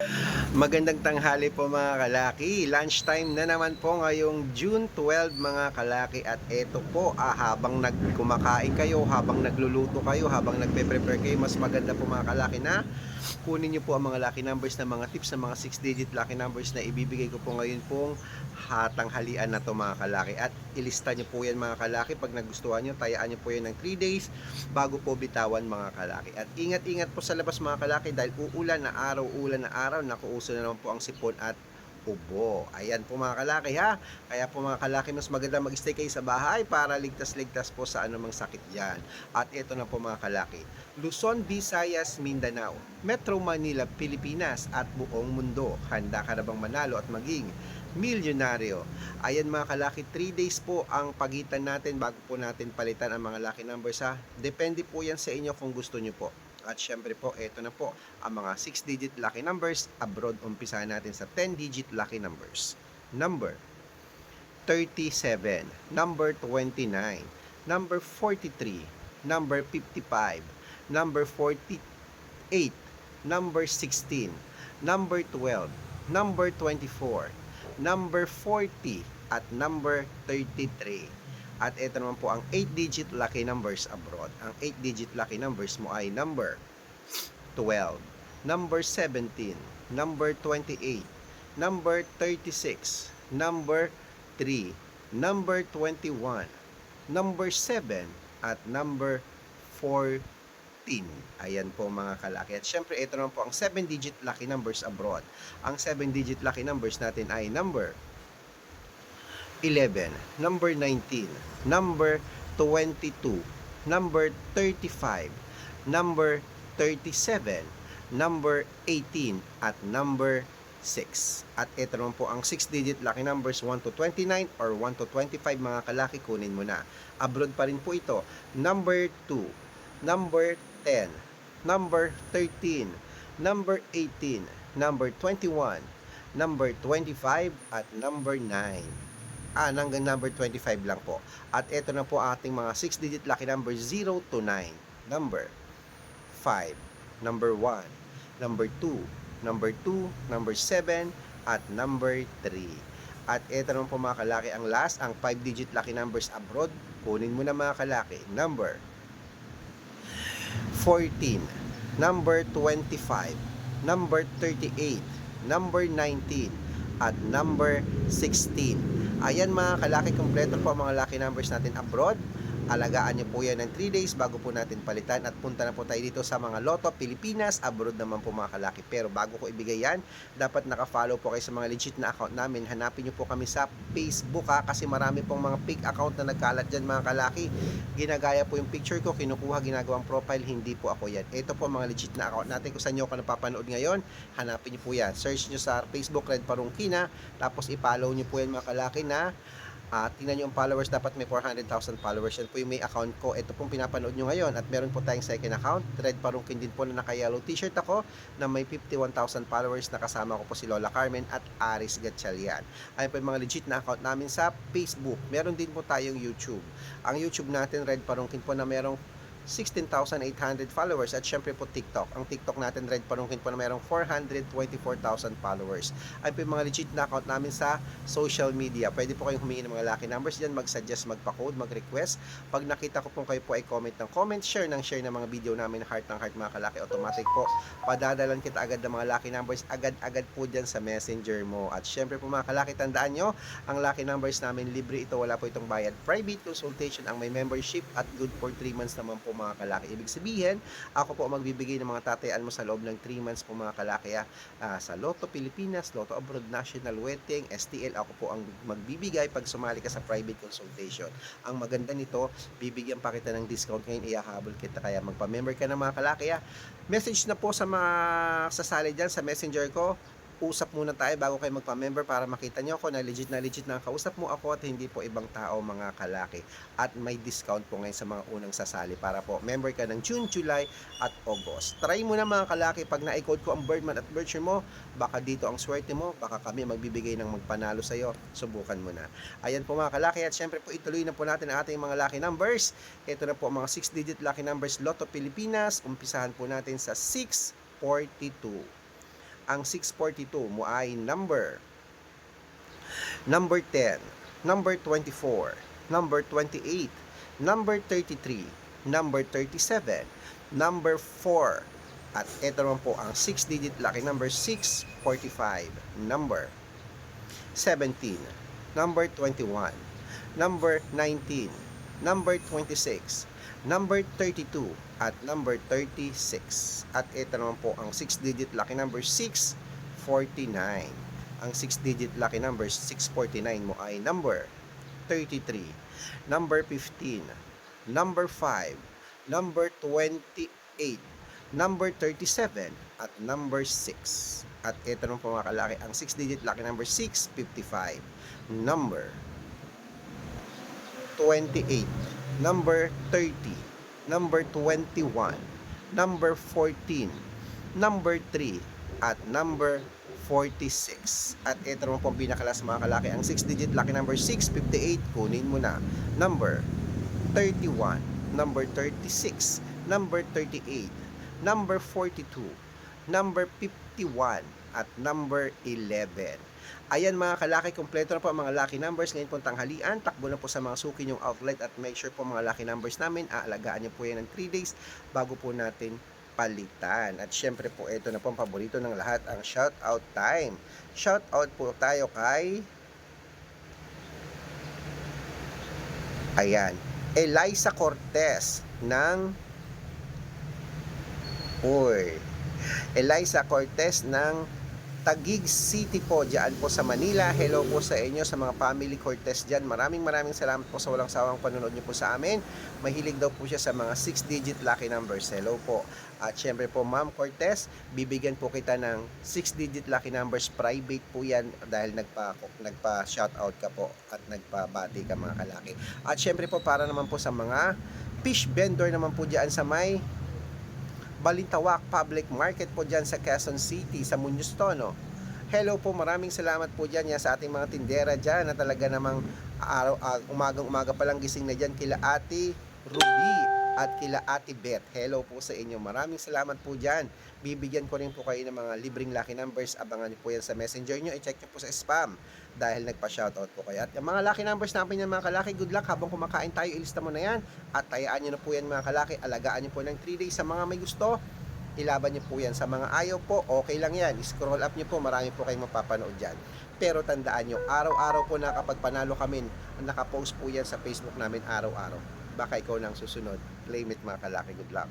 you Magandang tanghali po mga kalaki. Lunchtime na naman po ngayong June 12 mga kalaki. At eto po ah, habang nagkumakain kayo, habang nagluluto kayo, habang nagpe-prepare kayo, mas maganda po mga kalaki na kunin niyo po ang mga lucky numbers na mga tips na mga 6 digit lucky numbers na ibibigay ko po ngayon pong hatanghalian na to mga kalaki. At ilista niyo po yan mga kalaki. Pag nagustuhan niyo tayaan niyo po yan ng 3 days bago po bitawan mga kalaki. At ingat-ingat po sa labas mga kalaki dahil uulan na araw ulan na araw nakuuso na naman po ang sipon at ubo. Ayan po mga kalaki ha. Kaya po mga kalaki mas maganda mag-stay kayo sa bahay para ligtas-ligtas po sa anumang sakit dyan. At ito na po mga kalaki. Luzon, Visayas, Mindanao, Metro Manila, Pilipinas at buong mundo. Handa ka na bang manalo at maging milyonaryo? Ayan mga kalaki, 3 days po ang pagitan natin bago po natin palitan ang mga lucky numbers ha. Depende po yan sa inyo kung gusto nyo po. At syempre po, ito na po ang mga 6-digit lucky numbers. Abroad, umpisahan natin sa 10-digit lucky numbers. Number 37, number 29, number 43, number 55, number 48, number 16, number 12, number 24, number 40, at number 33. At ito naman po ang 8-digit lucky numbers abroad. Ang 8-digit lucky numbers mo ay number 12, number 17, number 28, number 36, number 3, number 21, number 7, at number 14. Ayan po mga kalaki. At syempre, ito naman po ang 7-digit lucky numbers abroad. Ang 7-digit lucky numbers natin ay number 11, number 19, number 22, number 35, number 37, number 18, at number 6. At ito naman po ang 6-digit lucky numbers 1 to 29 or 1 to 25 mga kalaki, kunin mo na. Abroad pa rin po ito. Number 2, number 10, number 13, number 18, number 21, number 25, at number 9 ah, hanggang number 25 lang po. At ito na po ating mga 6-digit lucky number 0 to 9. Number 5, number 1, number 2, number 2, number 7, at number 3. At ito naman po mga kalaki ang last, ang 5-digit lucky numbers abroad. Kunin mo na mga kalaki. Number 14, number 25, number 38, number 19, at number 16. Ayan mga kalaki, kompleto po ang mga lucky numbers natin abroad. Alagaan niyo po yan ng 3 days bago po natin palitan at punta na po tayo dito sa mga Lotto Pilipinas, abroad naman po mga kalaki. Pero bago ko ibigay yan, dapat naka-follow po kayo sa mga legit na account namin. Hanapin niyo po kami sa Facebook ha, kasi marami pong mga fake account na nagkalat dyan mga kalaki. Ginagaya po yung picture ko, kinukuha, ginagawang profile, hindi po ako yan. Ito po mga legit na account natin kung saan niyo ako napapanood ngayon. Hanapin niyo po yan. Search niyo sa Facebook Red Parungkina, tapos i-follow niyo po yan mga kalaki na at tingnan nyo ang followers, dapat may 400,000 followers. Yan po yung may account ko. Ito pong pinapanood nyo ngayon. At meron po tayong second account. Red Parungkin din po na naka-yellow t-shirt ako na may 51,000 followers na kasama ko po si Lola Carmen at Aris Gatchalian. Ayun po yung mga legit na account namin sa Facebook. Meron din po tayong YouTube. Ang YouTube natin, Red Parungkin po na merong 16,800 followers at syempre po TikTok. Ang TikTok natin, Red Parungkin po na mayroong 424,000 followers. Ay po yung mga legit na account namin sa social media. Pwede po kayong humingi ng mga lucky numbers dyan, mag-suggest, magpa-code, mag-request. Pag nakita ko po kayo po ay comment ng comment, share ng share ng mga video namin heart ng heart mga kalaki, automatic po. Padadalan kita agad ng mga lucky numbers, agad-agad po dyan sa messenger mo. At syempre po mga kalaki, tandaan nyo, ang lucky numbers namin libre ito, wala po itong bayad. Private consultation ang may membership at good for 3 months naman po mga kalaki. Ibig sabihin, ako po magbibigay ng mga tatayaan mo sa loob ng 3 months po mga kalaki. Ah, sa Lotto Pilipinas, Lotto Abroad National Wedding, STL, ako po ang magbibigay pag sumali ka sa private consultation. Ang maganda nito, bibigyan pa kita ng discount ngayon, iyahabol kita kaya magpa-member ka ng mga kalaki. ah. Message na po sa mga sasali dyan sa messenger ko, usap muna tayo bago kayo magpa-member para makita nyo ako na legit na legit na kausap mo ako at hindi po ibang tao mga kalaki. At may discount po ngayon sa mga unang sasali para po member ka ng June, July at August. Try mo na mga kalaki pag na-code ko ang Birdman at Bircher mo, baka dito ang swerte mo, baka kami magbibigay ng magpanalo sa iyo. Subukan mo na. Ayan po mga kalaki at syempre po ituloy na po natin ang ating mga lucky numbers. Ito na po mga 6 digit lucky numbers Lotto Pilipinas. Umpisahan po natin sa 642. Ang 642 mo ay number. Number 10, number 24, number 28, number 33, number 37, number 4, at ito naman po ang 6-digit lucky number 645, number 17, number 21, number 19, number 26, number 32, at number 36. At ito naman po ang 6-digit lucky number 649. Ang 6-digit lucky number 649 mo ay number 33, number 15, number 5, number 28, number 37, at number 6. At ito naman po mga kalaki, ang 6-digit lucky number 655, number 28, number 30, number 21, number 14, number 3, at number 46. At ito naman po ang pinakalas mga kalaki, ang 6-digit lucky number 658, kunin mo na. Number 31, number 36, number 38, number 42, number 51, at number 11. Ayan mga kalaki, kompleto na po ang mga lucky numbers ngayon po tanghalian. Takbo na po sa mga suki yung outlet at make sure po mga lucky numbers namin, aalagaan niyo po yan ng 3 days bago po natin palitan. At syempre po, ito na po ang paborito ng lahat, ang shout out time. Shout out po tayo kay Ayan, Eliza Cortez ng Uy. Eliza Cortez ng Taguig City po, dyan po sa Manila. Hello po sa inyo, sa mga family Cortez dyan. Maraming maraming salamat po sa walang sawang panonood niyo po sa amin. Mahilig daw po siya sa mga 6-digit lucky numbers. Hello po. At syempre po, Ma'am Cortez, bibigyan po kita ng 6-digit lucky numbers. Private po yan dahil nagpa, nagpa shoutout ka po at nagpabati ka mga kalaki. At syempre po, para naman po sa mga fish vendor naman po dyan sa may Balintawak Public Market po dyan sa Quezon City, sa Muñoz Tono. Hello po, maraming salamat po dyan ya, sa ating mga tindera dyan na talaga namang araw, ah, umagang-umaga pa lang gising na dyan kila Ate Ruby at kila Ate Beth. Hello po sa inyo. Maraming salamat po dyan. Bibigyan ko rin po kayo ng mga libreng lucky numbers. Abangan niyo po yan sa messenger nyo. I-check nyo po sa spam dahil nagpa-shoutout po kayo. At yung mga lucky numbers namin yan mga kalaki, good luck habang kumakain tayo, ilista mo na yan. At tayaan nyo na po yan mga kalaki, alagaan nyo po ng 3 days sa mga may gusto. Ilaban nyo po yan. Sa mga ayaw po, okay lang yan. Scroll up nyo po, marami po kayong mapapanood dyan. Pero tandaan nyo, araw-araw po na kapag panalo kami, nakapost po yan sa Facebook namin araw-araw. Baka ikaw nang susunod. Claim it mga kalaki, good luck.